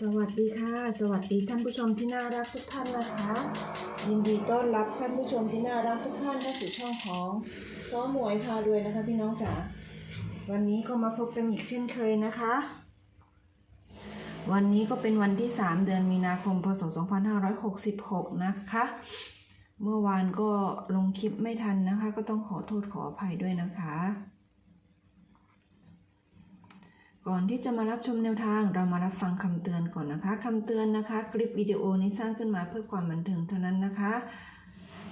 สวัสดีค่ะ สวัสดีท่านผู้ชมที่น่ารักทุกท่านนะคะ ยินดีต้อนรับท่านผู้ชมที่น่ารักทุกท่านเข้าสู่ช่องของซ้อหมวยพารวยนะคะพี่น้องจ๋าวันนี้ก็มาพบกันอีกเช่นเคยนะคะ วันนี้ก็เป็นวันที่ 3 เดือนมีนาคมพศ2566 นะคะ เมื่อวานก็ลงคลิปไม่ทันนะคะ ก็ต้องขอโทษขออภัยด้วยนะคะ ก่อนที่จะมารับชมแนวทาง เรามารับฟังคำเตือนก่อนนะคะคำเตือนนะคะ คลิปวิดีโอนี้สร้างขึ้นมาเพื่อความบันเทิงเท่านั้นนะคะ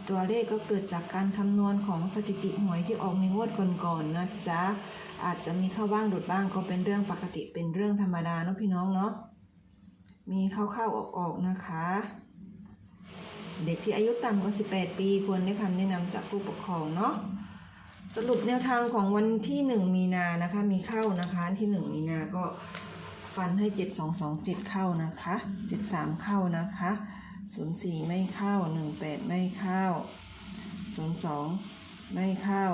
ตัวเลขก็เกิดจากการคำนวณของสถิติหวยที่ออกในงวดก่อนๆนะจ๊ะอาจจะมีเข้าบ้างหลุดบ้างก็เป็นเรื่องปกติเป็นเรื่องธรรมดาเนาะพี่น้องเนาะมีเข้าๆออกๆนะคะ เด็กที่อายุต่ำกว่า 18 ปีควรได้คำแนะนำจากผู้ปกครองเนาะ สรุปแนวทางของวันที่ 1 มีนานะคะ มีเข้านะคะที่ 1 มีนาก็ฟันให้ 7227 เข้านะคะ 73 เข้านะคะ 04 ไม่เข้า 18 ไม่เข้า 02 ไม่เข้า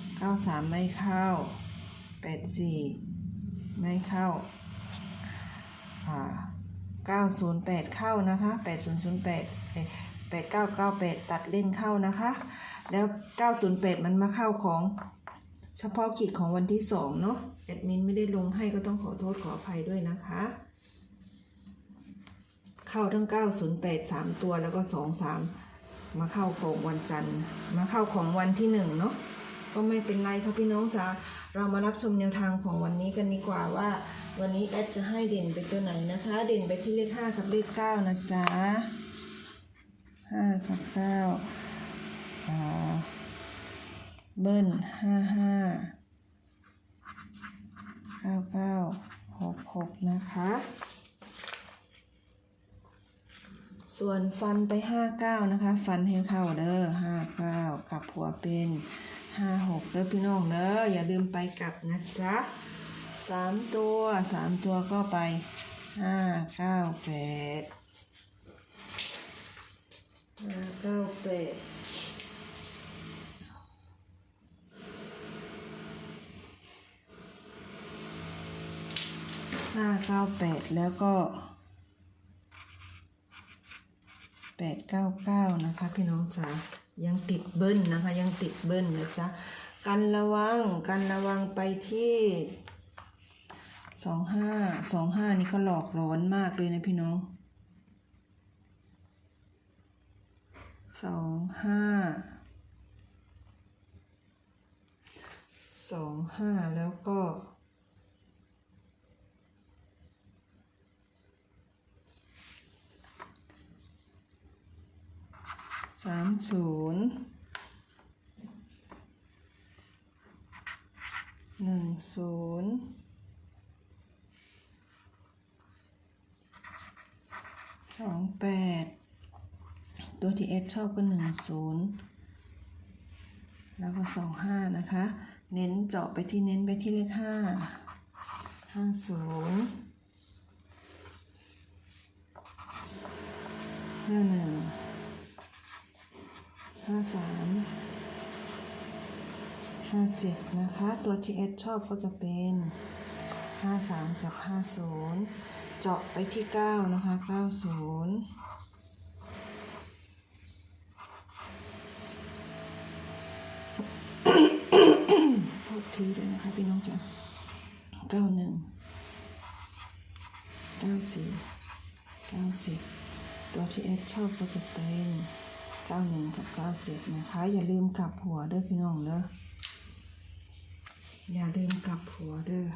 93 ไม่เข้า 84 ไม่เข้าอ่า908 เข้านะคะ 8008เอ้ย8998 ตัดเล่นเข้านะคะ แล้ว 908 มันมาเข้าของเฉพาะกิจของวันที่ 2 เนาะแอดมินไม่ได้ลงให้ก็ต้องขอโทษขออภัยด้วยนะคะ เข้าทั้ง 908 3 ตัวแล้วก็ 2 3 มาเข้าของวันจันทร์ มาเข้าของวันที่ 1 เนาะก็ไม่เป็นไรค่ะพี่น้องจ๋าเรามารับชมแนวทางของวันนี้กันดีกว่าว่า วันนี้แอดจะให้เด่นไปตัวไหนนะคะ เด่นไปที่เลข 5 กับเลข 9 นะจ๊ะ5กับ9อ่า เบิ้ลห้าห้าเก้าเก้าหกหกนะคะ ส่วนฟันไปห้าเก้านะคะ ฟันให้เข้าเด้อห้าเก้ากลับหัวเป็นห้าหกเด้อพี่น้องเด้ออย่าลืมไปกลับนะจ๊ะสามตัวสามตัวก็ไปห้าเก้าแปดห้าเก้าแปด ห้าเก้าแปดแล้วก็แปดเก้าเก้านะคะพี่น้องจ๋ายังติดเบิ้ลนะคะ ยังติดเบิ้ลนะจ๊ะกันระวังกันระวังไปที่สองห้าสองห้านี่ก็หลอกร้อนมากเลยนะพี่น้องสองห้าสองห้าแล้วก็ สามศูนย์หนึ่งศูนย์สองแปดตัวที่เอสชอบก็หนึ่งศูนย์แล้วก็สองห้านะคะ เน้นเจาะไปที่เน้นไปที่เลขห้าห้าศูนย์ห้าหนึ่ง ห้าสามห้าเจ็ดนะคะ ตัวที่เอสชอบก็จะเป็นห้าสามกับห้าศูนย์เจาะไปที่เก้านะคะเก้าศูนย์โทษทีด้วยนะคะพี่น้องจ๋าเก้าหนึ่งเก้าสี่เก้าสิบตัวที่เอสชอบก็จะเป็น เก้าหนึ่งกับเก้าเจ็ดนะคะ อย่าลืมกลับหัวเด้อพี่น้องเด้ออย่าลืมกลับหัวเด้อ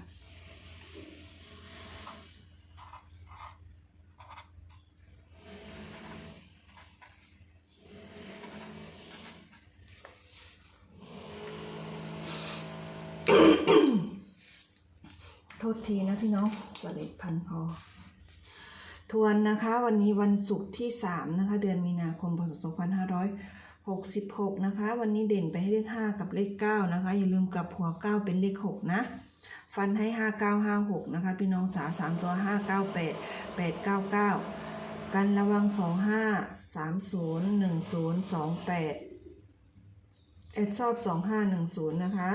โทษทีนะพี่น้องสเลดพันคอ ทวนนะคะวันนี้วันศุกร์ที่ 3 นะคะ เดือนมีนาคมพศ2566 นะคะ วันนี้เด่นไปให้เลข 5 กับเลข 9 นะคะ อย่าลืมกับหัว 9 เป็นเลข 6 นะ ฟันให้ 5956 นะคะ พี่น้องสา 3 ตัว 598 899 กันระวัง 25 30 10 28 แอดชอบ 2510 นะคะ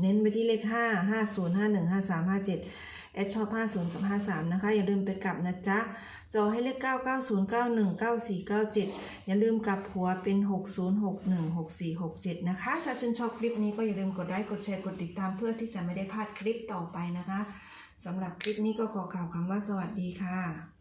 เน้นไปที่เลข 5 50 51 53 57 แอดชอบ 50 กับ 53 นะคะ อย่าลืมไปกลับนะจ๊ะ จอให้เลข 99091 9497 อย่าลืมกลับหัวเป็น 6061 6467 นะคะ ถ้าชื่นชอบคลิปนี้ก็อย่าลืมกดไลค์ กดแชร์ กดติดตามเพื่อที่จะไม่ได้พลาดคลิปต่อไปนะคะ สำหรับคลิปนี้ก็ขอกล่าวคำว่าสวัสดีค่ะ